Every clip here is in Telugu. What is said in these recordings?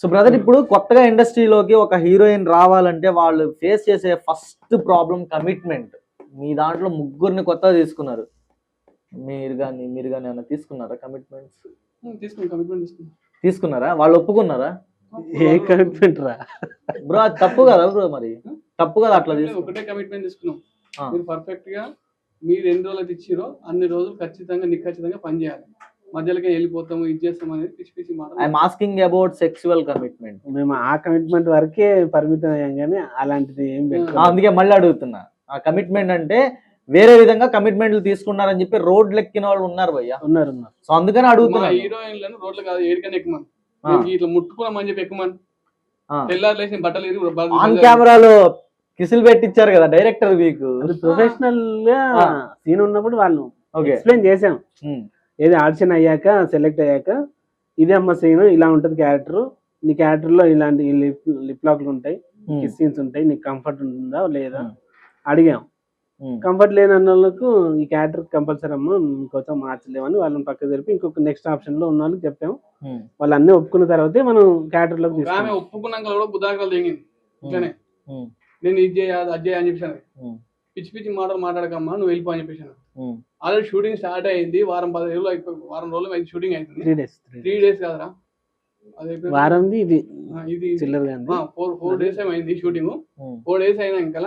సో బ్రదర్ ఇప్పుడు కొత్తగా ఇండస్ట్రీలోకి ఒక హీరోయిన్ రావాలంటే వాళ్ళు ఫేస్ చేసే ఫస్ట్ ప్రాబ్లం కమిట్మెంట్ మీ దాంట్లో ముగ్గురిని కొత్తగా తీసుకున్నారు. మీరు కానీ మీరు కానీ ఏమైనా తీసుకున్నారా కమిట్మెంట్స్ తీసుకుని కమిట్మెంట్ తీసుకుని తీసుకున్నారా? వాళ్ళు ఒప్పుకున్నారా? ఏ కమిట్మెంట్ రా? బ్రో అది తప్పు కదా బ్రో మరి. తప్పు కదా అట్లా ఒకటే కమిట్మెంట్ తీసుకున్నాం. మీరు పర్ఫెక్ట్గా మీరు ఎన్ని రోజులు ఇచ్చిరో అన్ని రోజులు ఖచ్చితంగా నిఖచ్చితంగా పని చేయాలి. మధ్యలోకి వెళ్ళిపోతాము ఇది చేస్తాం అనేది పిచ్చి పిచ్చి మాట I'm asking about sexual commitment మేము ఆ కమిట్మెంట్ వరకే పరిమితం అయ్యాం కానీ అలాంటిది ఏం పెట్టుకోలేదు. అందుకే మళ్ళీ అడుగుతున్నా. ఆ కమిట్మెంట్ అంటే వేరే విధంగా కమిట్మెంట్లు తీసుకున్నారని చెప్పి రోడ్ లెక్కిన వాళ్ళు ఉన్నారు భయ్య. ఉన్నారు ఉన్నారు. సో అందుకని మా అడుగుతున్నా హీరోయిన్లను రోడ్లు కాదు ఏడికని ఎక్కుమని. ఆ. మేము ఇట్లా ముట్టుకున్నామని చెప్పి ఎక్కుమని. తెల్లారు లేచి బట్టలు ఇరిగి ఆన్ కెమెరాలో కిసులు పెట్టించారు కదా డైరెక్టర్ మీకు అది ప్రొఫెషనల్గా ఆ. సీన్ ఉన్నప్పుడు వాళ్ళు ఓకే ఎక్స్ప్లెయిన్ చేసాం ఏది ఆడిషన్ అయ్యాక సెలెక్ట్ అయ్యాక ఇదే అమ్మ సీన్ ఇలా ఉంటది క్యారెక్టర్ నీ క్యారెక్టర్లో ఇలాంటి లిప్ లిప్ లాక్లు ఉంటాయి కిస్ సీన్స్ ఉంటాయి నీకు కంఫర్ట్ ఉంటుందా లేదా. అడిగాం. కంఫర్ట్ లేని అన్న వాళ్ళకు ఈ క్యారెక్టర్ కంపల్సరీ అమ్మ మీకోసం మార్చలేమని వాళ్ళని పక్క జరిపి ఇంకొక నెక్స్ట్ ఆప్షన్లో ఉన్న వాళ్ళకి చెప్పాం. వాళ్ళు అన్ని ఒప్పుకున్న తర్వాతే మనం క్యారెక్టర్లోకి ఆమె తీసుకున్నాం. ఒప్పుకున్నాక కూడా బుధాకలు నేను ఇది చేయ అది చేయ అని చెప్పాను పిచ్చి పిచ్చి మాటలు మాట్లాడకమ్మా నువ్వు వెళ్ళిపో అని చెప్పేసాను ఆల్రెడీ షూటింగ్ స్టార్ట్ అయింది వారం పది రోజులు అయిపో వారం రోజులు అయింది షూటింగ్ అవుతుంది త్రీ డేస్ త్రీ డేస్ కాదురా. వారంది ఇది. ఇది ఫోర్ ఫోర్ డేస్ అయింది షూటింగ్. ఫోర్ డేస్ అయినాక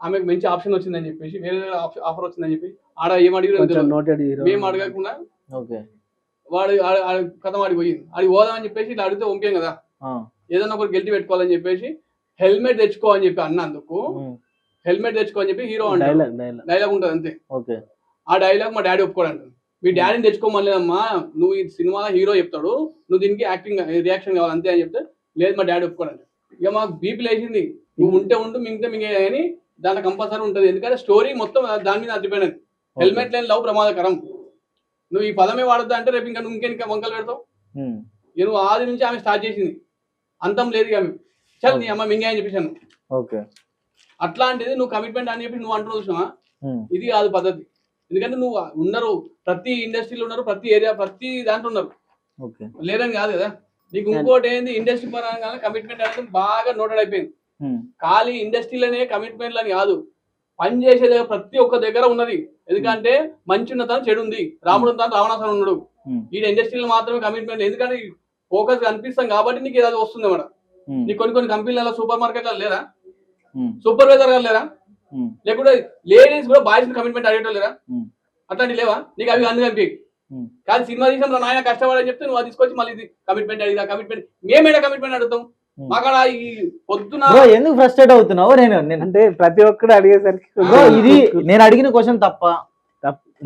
ఆమెకు మంచి ఆప్షన్ వచ్చిందని చెప్పేసి వేరే ఆఫర్ వచ్చిందని చెప్పి ఆడ ఏం అడిగిన మేము అడగకుండా వాడు కథ ఆడికి పోయింది. ఆడికి పోదామని చెప్పేసి ఇట్లా అడిగితే పంపాం కదా. ఏదన్నా ఒకటి గెలిచి పెట్టుకోవాలని చెప్పేసి హెల్మెట్ తెచ్చుకో అని చెప్పి అన్నందుకు హెల్మెట్ తెచ్చుకో అని చెప్పి హీరో అంటాడు. డైలాగ్ ఉంటుంది అంతే. ఆ డైలాగ్ మా డాడీ ఒప్పుకోడంట. మీ డాడీని తెచ్చుకోమలేదమ్మా నువ్వు ఈ సినిమాలో హీరో చెప్తాడు నువ్వు దీనికి యాక్టింగ్ రియాక్షన్ కావాలి అంతే అని చెప్తే లేదు మా డాడీ ఒప్పుకోడంట. ఇక మాకు బీపీ లేచింది. నువ్వు ఉంటే ఉండు మింగితే మింగే అని దాంట్లో కంపల్సరీ ఉంటుంది. ఎందుకంటే స్టోరీ మొత్తం దాని మీద అడ్డిపోయినది హెల్మెట్ లేని లవ్ ప్రమాదకరం. నువ్వు ఈ పదమే వాడద్దు అంటే రేపు ఇంకా నువ్వు ఇంకెందుకు వంకలు పెడతావు? ఇక నువ్వు ఆది నుంచి ఆమె స్టార్ట్ చేసింది. అంతం లేదు ఇక ఆమె. చల్ నీ అమ్మ మింగే అని చెప్పేసాను ఓకే. అట్లాంటిది నువ్వు కమిట్మెంట్ అని చెప్పి నువ్వు అంటున్నావు చూసినావా? ఇది కాదు పద్ధతి. ఎందుకంటే నువ్వు ఉన్నారు ప్రతి ఇండస్ట్రీలో ఉన్నారు ప్రతి ఏరియా ప్రతి దాంట్లో ఉన్నారు. లేదని కాదు కదా? నీకు ఇంకోటి ఏంది? ఇండస్ట్రీ పరంగా కమిట్మెంట్ అనేది బాగా నోటెడ్ అయిపోయింది. ఖాళీ ఇండస్ట్రీలోనే కమిట్మెంట్లు అని కాదు. పని చేసే దగ్గర ప్రతి ఒక్క దగ్గర ఉన్నది. ఎందుకంటే మంచి ఉన్నతనం చెడు ఉంది. రాముడు ఉన్నతనం రావణాసురం ఉన్నాడు. ఈ ఇండస్ట్రీలో మాత్రమే కమిట్మెంట్ ఎందుకంటే ఫోకస్ కనిపిస్తాం కాబట్టి నీకు ఏదో వస్తుంది అన్నమాట. నీకు కొన్ని కొన్ని కంపెనీలలో సూపర్ మార్కెట్లలో లేదా? సూపర్వైజర్ గారు లేరా? లేకుంటే లేడీస్ కూడా బాయ్స్ కమిట్మెంట్ అడిగటం లేరా? Hmm. అట్లాంటి లేవా? నీకు అవి Hmm. కానీ సినిమా తీసినప్పుడు నాయన కష్టపడని చెప్తే నువ్వు అది తీసుకొచ్చి మళ్ళీ ఇది కమిట్మెంట్ అడిగిదా కమిట్మెంట్ మేమేడా కమిట్మెంట్ అడుగుతాం? Hmm. మాకాడ ఈ పొద్దున బ్రో ఎందుకు ఫ్రస్ట్రేట్ అవుతున్నావు? నేను నేను అంటే ప్రతి ఒక్కడు అడిగేసరికి బ్రో ఇది నేను అడిగిన క్వశ్చన్ తప్ప.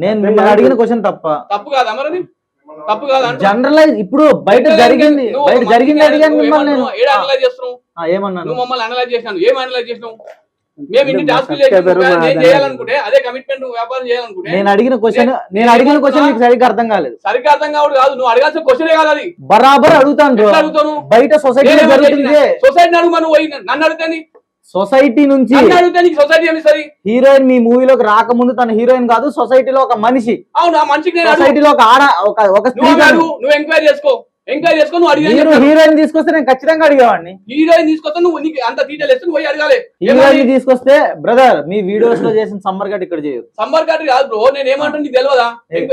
నేను మిమ్మల్ని అడిగిన క్వశ్చన్ తప్ప. తప్పు కాదా మరి? తప్పు కాదా. జనరలైజ్ ఇప్పుడు బయట జరిగింది బయట జరిగింది అడిగాను మిమ్మల్ని నేను. అనలైజ్ చేస్తున్నావు? ఆ, ఏమన్నాను? నువ్వు మమ్మల్ని అనలైజ్ చేసినావు. ఏం అనలైజ్ చేసినావు? మేము ఇన్ని టాస్కులు చేయాలనుకుంటే అదే కమిట్మెంట్ వ్యాపారం చేయాలనుకుంటే నేను అడిగిన క్వశ్చన్ నేను అడిగిన క్వశ్చన్ సరిగ్గా అర్థం కాలేదు. సరిగ్గా అర్థం కావడం కాదు. నువ్వు అడగాల్సిన క్వశ్చనే కాదు అది. బరాబర్ అడుగుతాను అడుగుతాను బయట జరుగుతుంది సొసైటీ అడుగు మనం పోయి నన్ను అడిగితే నీ- సొసైటీ నుంచి హీరోయిన్ మీ మూవీలోకి రాకముందు తన హీరోయిన్ కాదు సొసైటీలో ఒక మనిషి. సొసైటీలో ఒక ఆడ ఒక ఒక స్త్రీ నువ్వు ఎంక్వైరీ చేసుకో. ఎంక్వైరీ చేసుకో నువ్వు హీరోయిన్ తీసుకొస్తే నేను ఖచ్చితంగా అడిగేవాడిని. హీరోయిన్ తీసుకొస్తే నువ్వు నీకు అంత డీటెయిల్ ఇస్తే నువ్వు పోయి అడగాలి. హీరోయిన్ తీసుకొస్తే బ్రదర్ మీ వీడియోస్లో చేసిన సమ్మర్ గట్ ఇక్కడ చేయదు సమ్మర్ కార్డు కాదు బ్రో నేను ఏమంటాను నీకు తెలియదా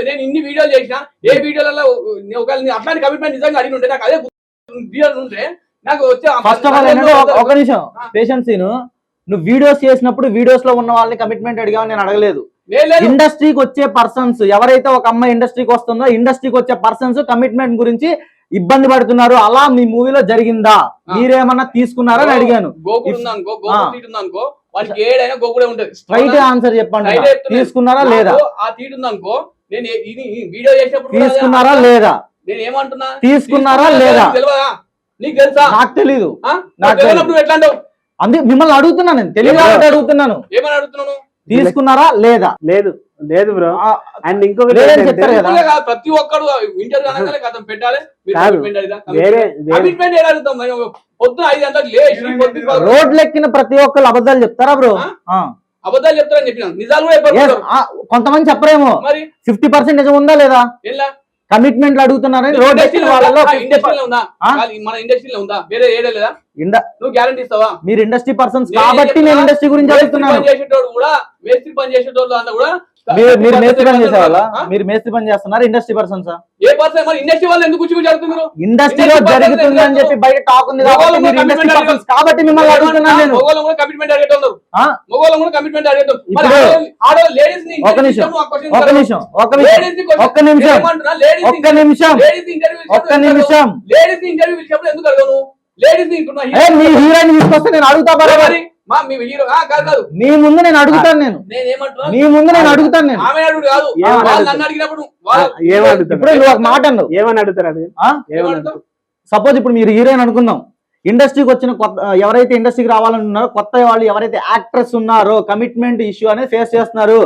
నేను ఇన్ని వీడియోలు చేసిన ఏ వీడియోలలో ఒకవేళ అట్లాంటి కమిట్మెంట్ నిజంగా అడిగి ఉంటే నాకు అదే ఉంటే నాకు ఫస్ట్ ఆఫ్ ఆల్ ఏంటంటే ఒక- నిమిషం. పేషెంట్ సీన్ నువ్వు వీడియోస్ చేసినప్పుడు వీడియోస్లో ఉన్న వాళ్ళని కమిట్మెంట్ అడిగామని నేను అడగలేదు. ఇండస్ట్రీకి వచ్చే పర్సన్స్ ఎవరైతే ఒక అమ్మాయి ఇండస్ట్రీకి వస్తుందో ఇండస్ట్రీకి వచ్చే పర్సన్స్ కమిట్మెంట్ గురించి ఇబ్బంది పడుతున్నారు. అలా మీ మూవీలో జరిగిందా. మీరేమన్నా తీసుకున్నారా అని అడిగాను. ఏడైనా గోకుడే ఉంటది. స్ట్రైట్ ఆన్సర్ చెప్పండి. తీసుకున్నారా లేదా? ఆ తీటు నేను వీడియో చేసినప్పుడు తీసుకున్నారా లేదా? నేను ఏమంటున్నా తీసుకున్నారా తీసుకున్నా లేదా? నీకు తెలుసా? నాకు తెలీదు. ఆ? నాకు నాకు తెలియనప్పుడు నువ్వు ఎట్లా అంటావు అందుకే మిమ్మల్ని అడుగుతున్నాను నేను. తెలియదు అడుగుతున్నాను. ఏమని అడుగుతున్నాను తీసుకున్నారా లేదా? లేదు లేదు బ్రో. అండ్ కాదు, ప్రతి అనగానే కథం పెట్టాలి. పొద్దున ఐదు గంటలకు లేచి రోడ్లు ఎక్కిన ప్రతి ఒక్కరు అబద్ధాలు చెప్తారా బ్రో? ఆ? అబద్ధాలు చెప్తారని చెప్పినాను. నిజాలు కొంతమంది చెప్పరేమో. మరి? ఫిఫ్టీ పర్సెంట్ నిజం ఉందా లేదా? కమిట్మెంట్లు అడుగుతున్నారని రోడ్ వాళ్ళలో 50 ఇండస్ట్రీలో ఉందా? ఆ? కాదు, మన ఇండస్ట్రీలో ఉందా? వేరే ఏడే లేదా? ఇండ- నువ్వు గ్యారంటీ ఇస్తావా? మీరు ఇండస్ట్రీ పర్సన్స్ కాబట్టి నేను ఇండస్ట్రీ గురించి అడుగుతున్నాను. కూడా మేస్త్రి పని చేసేటోళ్ళు కూడా మీరు మీరు మేస్త్రి పని చేసేవాళ్ళ? మీరు మేస్త్రి పని చేస్తున్నారు? ఇండస్ట్రీ పర్సన్స్ ఏ పర్సన్? మరి ఇండస్ట్రీ వాళ్ళు ఎందుకు కూర్చొని జరుగుతున్నారు ఇండస్ట్రీలో జరుగుతుంది అని చెప్పి బయట టాక్ ఉంది కాబట్టి మగవాళ్ళు మీరు కూడా ఇండస్ట్రీ commitment పర్సన్స్ కాబట్టి మిమ్మల్ని అడుగుతున్నాను నేను. మగవాళ్ళం కూడా కమిట్మెంట్ అడిగేటోళ్ళు ఆ? మగవాళ్ళం కూడా కమిట్మెంట్ అడిగేటోళ్ళు ఇప్పుడు- ఆడవాళ్ళు లేడీస్ని ఒక నిమిషం. ఒక నిమిషం. ఒక నిమిషం. ఒక్క నిమిషం. ఒక్క నిమిషం. ఒక్క నిమిషం. లేడీస్ ఇంటర్వ్యూ పిలిచినప్పుడు ఎందుకు అడగను? లేడీస్ హీరోయిన్ తీసుకొస్తే నేను అడుగుతా బరాబర్? మా మీ హీరో ఆ, కాదు కాదు. మీ ముందు నేను అడుగుతాను నేను. మీ ముందు నేను అడుగుతాను నేను. ఆమె అడుగుడు కాదు. ఏమని వాళ్ళు అడుగుతారు? నన్ను అడిగినప్పుడు వాళ్ళు- ఏమడుగుతారు ఇప్పుడు నువ్వు ఒక మాట అన్నావు. ఏమని అడుగుతారు సపోజ్ ఇప్పుడు మీరు హీరోయిన్ అనుకుందాం. ఇండస్ట్రీకి వచ్చిన కొత్త ఎవరైతే ఇండస్ట్రీకి రావాలనుకున్నారో కొత్త వాళ్ళు ఎవరైతే యాక్ట్రెస్ ఉన్నారో కమిట్మెంట్ ఇష్యూ అనేది ఫేస్ చేస్తున్నారు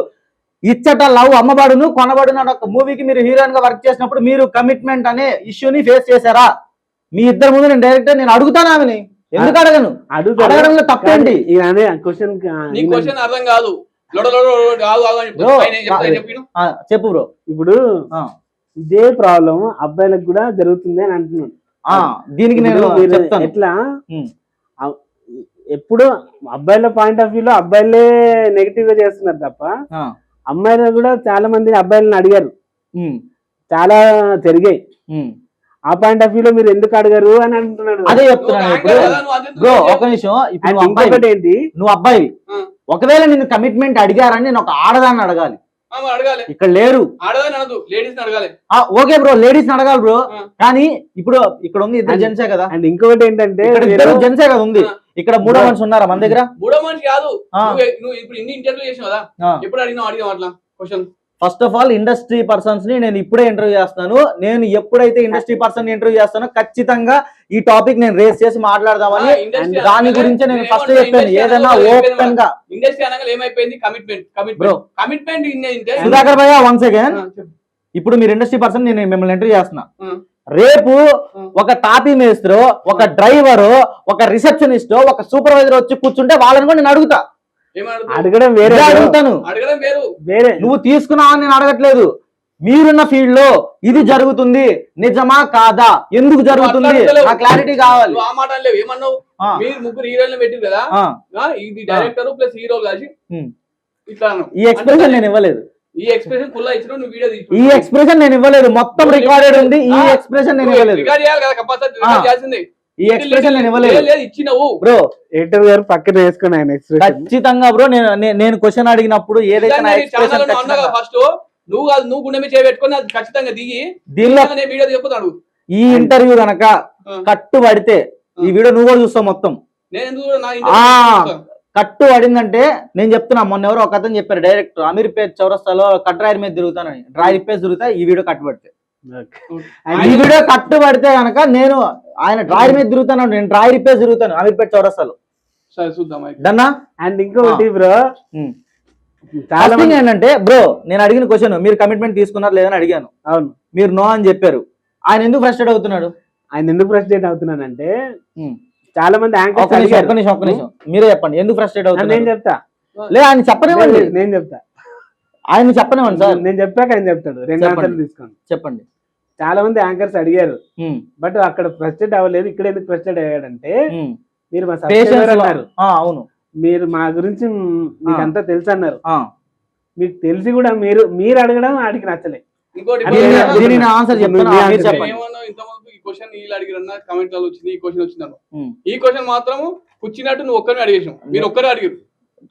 ఇచ్చట లవ్ అమ్మబడును కొనబడును అనే ఒక మూవీకి మీరు హీరోయిన్గా వర్క్ చేసినప్పుడు మీరు కమిట్మెంట్ అనే ఇష్యూని ఫేస్ చేశారా? మీ ఇద్దరు ముందు నేను డైరెక్ట్ నేను అడుగుతాను ఆమెని. ఎందుకు అడగను? అడగడంలో తప్పేంటి క్వశ్చన్ క్వశ్చన్ అర్థం కాదు. చెప్పి. ఆయన చెప్తా కాదు. చెప్పిను? ఆ, చెప్పు బ్రో. ఇప్పుడు ఇదే ప్రాబ్లం అబ్బాయిలకు కూడా జరుగుతుంది అని అంటున్నాడు. దీనికి నేను ఎట్లా? ఎప్పుడు అబ్బాయిల పాయింట్ ఆఫ్ వ్యూలో అబ్బాయిలే నెగిటివ్గా చేస్తున్నారు తప్ప ఆ, అమ్మాయిలు కూడా చాలా మంది అబ్బాయిలను అడిగారు. చాలా జరిగాయి. ఆ పాయింట్ ఆఫ్ వ్యూలో మీరు ఎందుకు అడగరు అని అంటున్నాడు అదే చెప్తున్నాను ఇప్పుడు. బ్రో? ఒక నిమిషం. ఇప్పుడు నువ్వు అబ్బాయి. ఏంటి? నువ్వు అబ్బాయి. ఒకవేళ నిన్ను కమిట్మెంట్ అడిగారని నేను ఒక ఆడదాన్ని అడగాలి. ఆ, మరి అడగాలి. ఇక్కడ లేరు. ఆడదని అనదు లేడీస్ అడగాలి. ఆ, ఓకే బ్రో లేడీస్ అడగాలి బ్రో. కానీ ఇప్పుడు ఇక్కడ ఉంది ఇద్దరు జెంట్సే కదా. అండ్ ఇంకొకటి ఏంటంటే ఇద్దరు జెంట్సే కదా ఉంది. ఇక్కడ మూడో మనిషి ఉన్నారా మన దగ్గర? మూడో మనిషి కాదు. నువ్వు ఇప్పుడు ఇన్ని ఇంటర్వ్యూ చేసినావు కదా. ఎప్పుడు అడిగినావు అడిగావు అట్లా? Question first of all industry పర్సన్స్ని నేను ఇప్పుడే ఇంటర్వ్యూ చేస్తాను. నేను ఎప్పుడైతే ఇండస్ట్రీ పర్సన్ ఇంటర్వ్యూ చేస్తానో ఖచ్చితంగా ఈ టాపిక్ నేను రేస్ చేసి మాట్లాడదామని దాని గురించే నేను ఫస్ట్ చెప్పాను. ఏదైనా ఓపెన్గా సుధాకర్ భయ్య వన్స్ అగైన్ ఆ, చెప్పు. ఇప్పుడు మీరు ఇండస్ట్రీ పర్సన్ నేను మిమ్మల్ని ఇంటర్వ్యూ చేస్తున్నా. రేపు. ఒక టాపీ మేస్త్రో ఒక డ్రైవరు ఒక రిసెప్షనిస్ట్ ఒక సూపర్వైజర్ వచ్చి కూర్చుంటే వాళ్ళని కూడా నేను అడుగుతా? అడగడం వేరే అడుగుతాను. అడగడం వేరు. వేరే. నువ్వు తీసుకున్నావా అని నేను అడగట్లేదు. మీరున్న ఫీల్డ్లో ఇది జరుగుతుంది. నిజమా కాదా? ఎందుకు జరుగుతుంది? క్లారిటీ కావాలి. ఆ మాట అనలేవు ఏమన్నావు? మీరు ముగ్గురు హీరోయిన్లు పెట్టింది కదా? ఇది డైరెక్టర్ ప్లస్ హీరో కలిసి. ఇట్లా. ఈ ఎక్స్ప్రెషన్ నేను ఇవ్వలేదు. ఈ ఎక్స్ప్రెషన్ ఫుల్ ఇచ్చిన నువ్వు వీడియో ఈ ఎక్స్ప్రెషన్ నేను ఇవ్వలేదు. మొత్తం రికార్డెడ్ ఉంది. ఈ ఎక్స్ప్రెషన్ నేను ఇవ్వలేదు. రికార్డ్ చేయాలి కదా కంపల్సరీ ఆ. రికార్డ్ చేయాల్సిందే. ఈ ఎక్స్ప్రెషన్ నేను ఇవ్వలేదు. లేదు, లేదు ఇచ్చినవు. బ్రో ఎడిటర్ గారు పక్కన వేసుకుని ఆయన ఎక్స్ప్రెషన్ ఖచ్చితంగా బ్రో నేను నేను క్వశ్చన్ అడిగినప్పుడు ఏదైతే ఫస్ట్ నువ్వు కాదు నువ్వు గుండె మీద చేయబెట్టుకొని అది ఖచ్చితంగా దిగి దీనిలో నేను వీడియో చెప్పుతాడు ఈ ఇంటర్వ్యూ గనక ఆ. కట్టు పడితే ఈ వీడియో నువ్వు కూడా చూస్తావు మొత్తం. కట్టు పడిందంటే నేను చెప్తున్నా మొన్న ఎవరో ఒక అతను చెప్పారు డైరెక్టర్ అమీర్పేట్ చౌరస్తాలో కట్రాయర్ మీద తిరుగుతానని డ్రై రిపేర్స్ తిరుగుతా ఈ వీడియో కట్టు పడితే. ఈ వీడియో కట్టు పడితే గనక నేను ఆయన డ్రాయర్ మీద తిరుగుతాను నేను డ్రై రిపేర్స్ తిరుగుతాను అమీర్పేట్ చౌరస్తాలో. సరే చూద్దాం అండ్ ఇంకొకటి బ్రో. చాలా మంది ఏంటంటే బ్రో నేను అడిగిన క్వశ్చన్ మీరు కమిట్మెంట్ తీసుకున్నారు లేదని అడిగాను. అవును. మీరు నో అని చెప్పారు. ఆయన ఎందుకు ఫ్రస్ట్రేట్ అవుతున్నాడు? ఆయన ఎందుకు ఫ్రస్ట్రేట్ అవుతున్నానంటే. చాలా మంది నిమిషం ఒక్క నిమిషం ఒక్క నిమిషం. మీరే చెప్పండి ఎందుకు ఫ్రస్ట్రేట్ ఆ, నేను చెప్తా. లే ఆయన చెప్పనివ్వండి. నేను- చెప్తా. ఆయన చెప్పనివ్వండి సార్. నేను చెప్పాక ఆయన చెప్తాడు. రెండు. ఆన్సర్లు తీసుకోండి. చెప్పండి. చాలా మంది యాంకర్స్ అడిగారు. బట్ అక్కడ ఫ్రస్ట్రేట్ అవ్వలేదు. ఇక్కడ ఎందుకు ఫ్రస్ట్రేట్ అయ్యాడంటే. మీరు మా అన్నారు. ఆ, అవును. మీరు మా గురించి మీకు. అంతా తెలుసు అన్నారు. ఆ. మీకు తెలిసి కూడా మీరు మీరు అడగడం ఆడికి నచ్చలే. ఈ క్వశ్చన్ వీళ్ళు అడిగిరన్నా? కమెంట్లో వచ్చింది ఈ క్వశ్చన్ వచ్చిందను ఉమ్. ఈ క్వశ్చన్ మాత్రం కూర్చున్నట్టు నువ్వు ఒక్కరిని అడిగేసావు మీరు ఒక్కరే అడిగారు.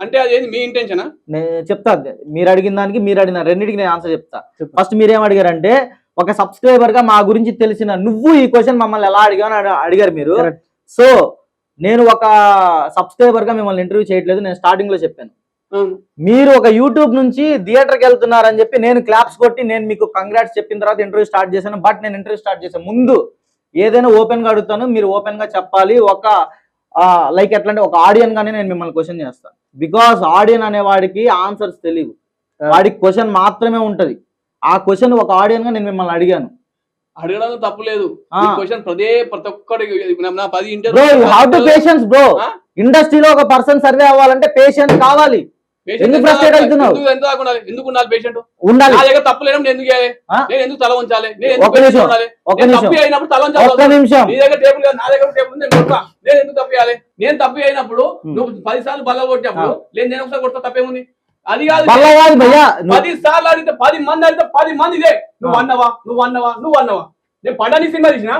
అంటే అదేంది? మీ ఇంటెన్షనా నేను చెప్తా. మీరు అడిగిన దానికి మీరు అడిగిన రెండింటికి నేను ఆన్సర్ చెప్తా. ఫస్ట్ మీరేం అడిగారంటే ఒక సబ్స్క్రైబర్గా మా గురించి తెలిసిన నువ్వు ఈ క్వశ్చన్ మమ్మల్ని ఎలా అడిగావు అని అడ- అడిగారు మీరు. సో నేను ఒక సబ్స్క్రైబర్గా మిమ్మల్ని ఇంటర్వ్యూ చేయట్లేదు నేను స్టార్టింగ్లో చెప్పాను. మీరు ఒక యూట్యూబ్ నుంచి థియేటర్కి వెళ్తున్నారని చెప్పి నేను క్లాప్స్ కొట్టి నేను మీకు కంగ్రాట్స్ చెప్పిన తర్వాత ఇంటర్వ్యూ స్టార్ట్ చేశాను. బట్ నేను ఇంటర్వ్యూ స్టార్ట్ చేశాను ముందు ఏదైనా ఓపెన్గా అడుగుతాను మీరు ఓపెన్గా చెప్పాలి. ఒక లైక్ ఎట్లా అంటే ఒక ఆడియన్ గానే నేను మిమ్మల్ని క్వశ్చన్ చేస్తాను. బికాస్ ఆడియన్ అనే వాడికి ఆన్సర్స్ తెలియవు వాడికి క్వశ్చన్ మాత్రమే ఉంటది. ఆ క్వశ్చన్ ఒక ఆడియన్గా నేను మిమ్మల్ని అడిగాను. అడగడం తప్పు లేదు. ఆ. ఈ క్వశ్చన్ ప్రదే ప్రతి ఒక్కటి నా- పది bro you have to interview patience bro? ఇండస్ట్రీలో ఒక పర్సన్ సర్వే అవ్వాలంటే పేషెన్స్ కావాలి. ఎందుకు దాకా- అవుతున్నావు? ఎందుకు ఉండాలి పేషెంట్ ఉండాలి. నా దగ్గర తప్పు లేనప్పుడు నేను ఎందుకు? నేను ఎందుకు తల ఉంచాలి నేను ఎందుకు నిమిషం. నేను నిమిషం. తప్పు అయినప్పుడు తల ఉంచాలి నిమిషం. నీ దగ్గర టేబుల్ నా దగ్గర టేబుల్ నేను ఎందుకు తప్పు చేయాలి? నేను తప్పు అయినప్పుడు. నువ్వు పది సార్లు బల్ల కొట్టినప్పుడు నేను నేను ఒకసారి కొడతా తప్పేముంది? అది కాదు. పది సార్లు అడిగితే పది మంది అడిగితే పది మంది ఇదే. నువ్వు. అన్నవా? నువ్వు అన్నవా? నువ్వు అన్నవా? నేను పడ్డాని సినిమా తీసిన?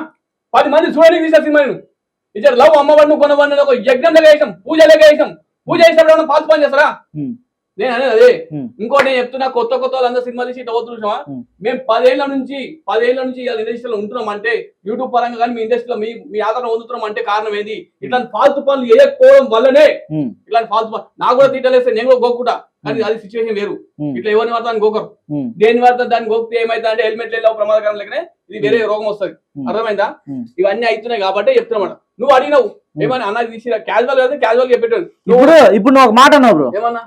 పది మంది చూడడానికి తీసిన సినిమా నేను ఇచ్చారు లవ్ అమ్మవాడు నువ్వు కొనవాడిని ఒక యజ్ఞం దగ్గర వేసాం పూజ దగ్గర వేసాం. పూజ చేసినప్పుడు ఏమన్నా పాల్చి పని చేస్తారా? నేను అనేది అదే. ఇంకోటి నేను చెప్తున్నా కొత్త కొత్త వాళ్ళందరూ సినిమా తీసి ఇట్లా? Hmm. మేము పదేళ్ళ నుంచి పదేళ్ళ నుంచి ఇలా ఇండస్ట్రీలో ఉంటున్నాం అంటే యూట్యూబ్ పరంగా కానీ మీ ఇండస్ట్రీలో మీ మీ ఆదరణ పొందుతున్నాం అంటే కారణం ఏంది? ఇట్లాంటి ఫాల్తు పనులు వేయకపోవడం వల్లనే ఇట్లాంటి ఫాల్తు పనులు నాకు కూడా తీటలేస్తే నేను కూడా గోకుంటా కానీ అది సిచ్యువేషన్ వేరు. ఇట్లా ఎవరిని పడతా అని గోకరు. దేని పడతా దాన్ని గోకితే ఏమైతే అంటే హెల్మెట్ లేదో ప్రమాదకరం లెక్కనే ఇది వేరే రోగం వస్తుంది. అర్థమైందా. ఇవన్నీ అవుతున్నాయి కాబట్టి చెప్తున్నమాట నువ్వు అడిగినావు. ఏమన్నా అన్నది తీసి క్యాజువల్ అయితే క్యాజువల్ చెప్పేటాడు ఇప్పుడు ఇప్పుడు నువ్వు ఒక మాట అన్నావు ఏమన్నా?